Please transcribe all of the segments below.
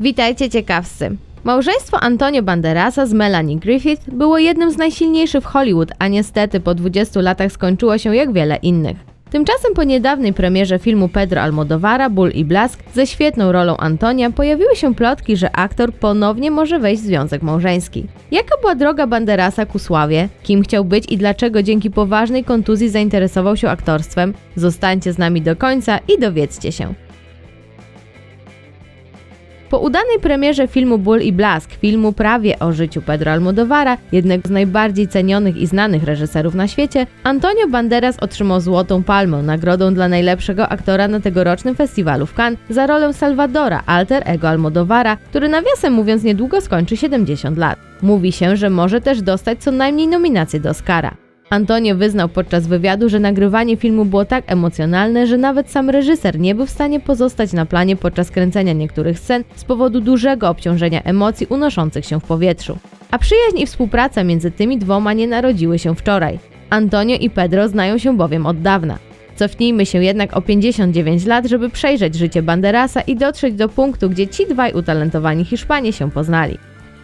Witajcie ciekawscy. Małżeństwo Antonio Banderasa z Melanie Griffith było jednym z najsilniejszych w Hollywood, a niestety po 20 latach skończyło się jak wiele innych. Tymczasem po niedawnej premierze filmu Pedro Almodovara Ból i Blask ze świetną rolą Antonia pojawiły się plotki, że aktor ponownie może wejść w związek małżeński. Jaka była droga Banderasa ku sławie? Kim chciał być i dlaczego dzięki poważnej kontuzji zainteresował się aktorstwem? Zostańcie z nami do końca i dowiedzcie się. Po udanej premierze filmu Ból i Blask, filmu prawie o życiu Pedro Almodovara, jednego z najbardziej cenionych i znanych reżyserów na świecie, Antonio Banderas otrzymał Złotą Palmę, nagrodą dla najlepszego aktora na tegorocznym festiwalu w Cannes za rolę Salvadora, alter ego Almodovara, który nawiasem mówiąc niedługo skończy 70 lat. Mówi się, że może też dostać co najmniej nominację do Oscara. Antonio wyznał podczas wywiadu, że nagrywanie filmu było tak emocjonalne, że nawet sam reżyser nie był w stanie pozostać na planie podczas kręcenia niektórych scen z powodu dużego obciążenia emocji unoszących się w powietrzu. A przyjaźń i współpraca między tymi dwoma nie narodziły się wczoraj. Antonio i Pedro znają się bowiem od dawna. Cofnijmy się jednak o 59 lat, żeby przejrzeć życie Banderasa i dotrzeć do punktu, gdzie ci dwaj utalentowani Hiszpanie się poznali.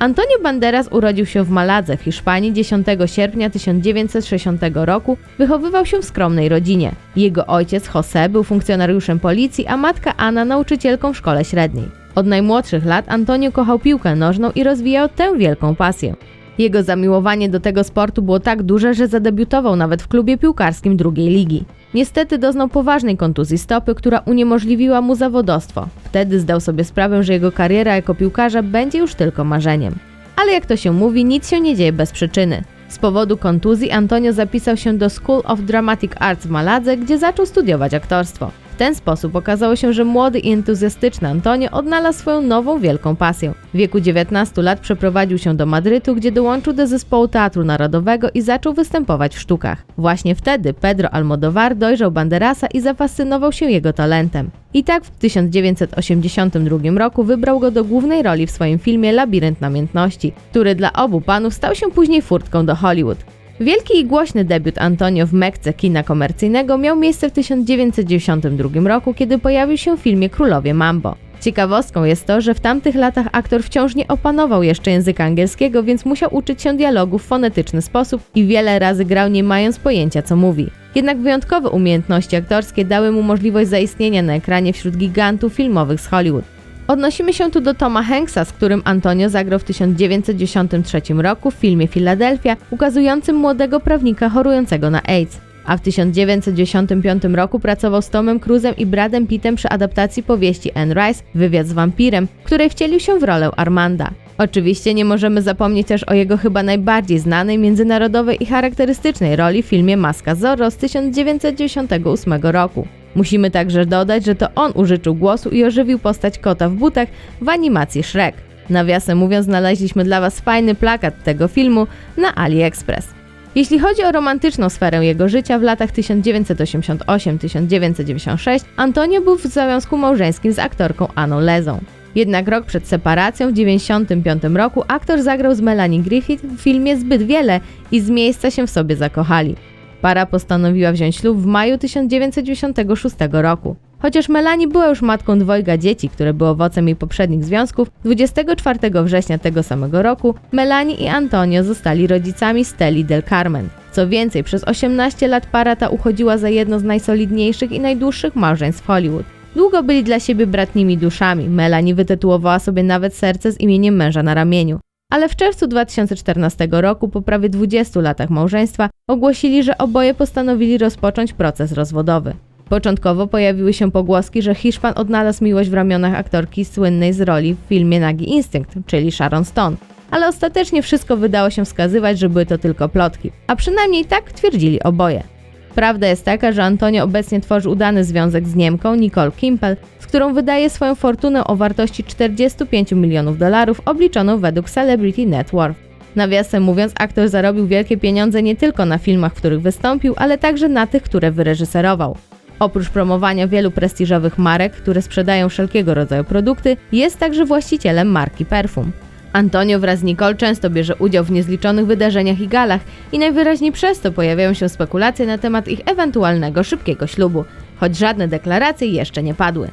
Antonio Banderas urodził się w Maladze w Hiszpanii 10 sierpnia 1960 roku. Wychowywał się w skromnej rodzinie. Jego ojciec José był funkcjonariuszem policji, a matka Anna nauczycielką w szkole średniej. Od najmłodszych lat Antonio kochał piłkę nożną i rozwijał tę wielką pasję. Jego zamiłowanie do tego sportu było tak duże, że zadebiutował nawet w klubie piłkarskim drugiej ligi. Niestety doznał poważnej kontuzji stopy, która uniemożliwiła mu zawodostwo. Wtedy zdał sobie sprawę, że jego kariera jako piłkarza będzie już tylko marzeniem. Ale jak to się mówi, nic się nie dzieje bez przyczyny. Z powodu kontuzji Antonio zapisał się do School of Dramatic Arts w Maladze, gdzie zaczął studiować aktorstwo. W ten sposób okazało się, że młody i entuzjastyczny Antonio odnalazł swoją nową wielką pasję. W wieku 19 lat przeprowadził się do Madrytu, gdzie dołączył do zespołu Teatru Narodowego i zaczął występować w sztukach. Właśnie wtedy Pedro Almodovar dojrzał Banderasa i zafascynował się jego talentem. I tak w 1982 roku wybrał go do głównej roli w swoim filmie Labirynt Namiętności, który dla obu panów stał się później furtką do Hollywood. Wielki i głośny debiut Antonio w Mekce kina komercyjnego miał miejsce w 1992 roku, kiedy pojawił się w filmie Królowie Mambo. Ciekawostką jest to, że w tamtych latach aktor wciąż nie opanował jeszcze języka angielskiego, więc musiał uczyć się dialogu w fonetyczny sposób i wiele razy grał nie mając pojęcia co mówi. Jednak wyjątkowe umiejętności aktorskie dały mu możliwość zaistnienia na ekranie wśród gigantów filmowych z Hollywood. Odnosimy się tu do Toma Hanksa, z którym Antonio zagrał w 1993 roku w filmie Philadelphia, ukazującym młodego prawnika chorującego na AIDS. A w 1995 roku pracował z Tomem Cruzem i Bradem Pittem przy adaptacji powieści Anne Rice Wywiad z wampirem, której wcielił się w rolę Armanda. Oczywiście nie możemy zapomnieć też o jego chyba najbardziej znanej, międzynarodowej i charakterystycznej roli w filmie Maska Zorro z 1998 roku. Musimy także dodać, że to on użyczył głosu i ożywił postać kota w butach w animacji Shrek. Nawiasem mówiąc, znaleźliśmy dla Was fajny plakat tego filmu na AliExpress. Jeśli chodzi o romantyczną sferę jego życia w latach 1988-1996, Antonio był w związku małżeńskim z aktorką Anną Lezą. Jednak rok przed separacją, w 1995 roku, aktor zagrał z Melanie Griffith w filmie Zbyt Wiele i z miejsca się w sobie zakochali. Para postanowiła wziąć ślub w maju 1996 roku. Chociaż Melanie była już matką dwojga dzieci, które były owocem jej poprzednich związków, 24 września tego samego roku Melanie i Antonio zostali rodzicami Steli del Carmen. Co więcej, przez 18 lat para ta uchodziła za jedno z najsolidniejszych i najdłuższych małżeństw Hollywood. Długo byli dla siebie bratnimi duszami. Melanie wytytułowała sobie nawet serce z imieniem męża na ramieniu ale w czerwcu 2014 roku, po prawie 20 latach małżeństwa, ogłosili, że oboje postanowili rozpocząć proces rozwodowy. Początkowo pojawiły się pogłoski, że Hiszpan odnalazł miłość w ramionach aktorki słynnej z roli w filmie Nagi Instynkt, czyli Sharon Stone, ale ostatecznie wszystko wydało się wskazywać, że były to tylko plotki, a przynajmniej tak twierdzili oboje. Prawda jest taka, że Antonio obecnie tworzy udany związek z Niemką Nicole Kimpel, z którą wydaje swoją fortunę o wartości 45 milionów dolarów obliczoną według Celebrity Net Worth. Nawiasem mówiąc, aktor zarobił wielkie pieniądze nie tylko na filmach, w których wystąpił, ale także na tych, które wyreżyserował. Oprócz promowania wielu prestiżowych marek, które sprzedają wszelkiego rodzaju produkty, jest także właścicielem marki Perfum. Antonio wraz z Nicole często bierze udział w niezliczonych wydarzeniach i galach i najwyraźniej przez to pojawiają się spekulacje na temat ich ewentualnego szybkiego ślubu, choć żadne deklaracje jeszcze nie padły.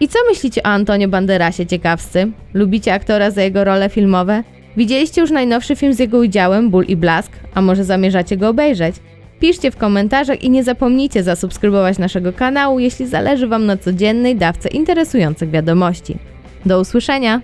I co myślicie o Antonio Banderasie ciekawscy? Lubicie aktora za jego role filmowe? Widzieliście już najnowszy film z jego udziałem, Ból i Blask? A może zamierzacie go obejrzeć? Piszcie w komentarzach i nie zapomnijcie zasubskrybować naszego kanału, jeśli zależy Wam na codziennej dawce interesujących wiadomości. Do usłyszenia!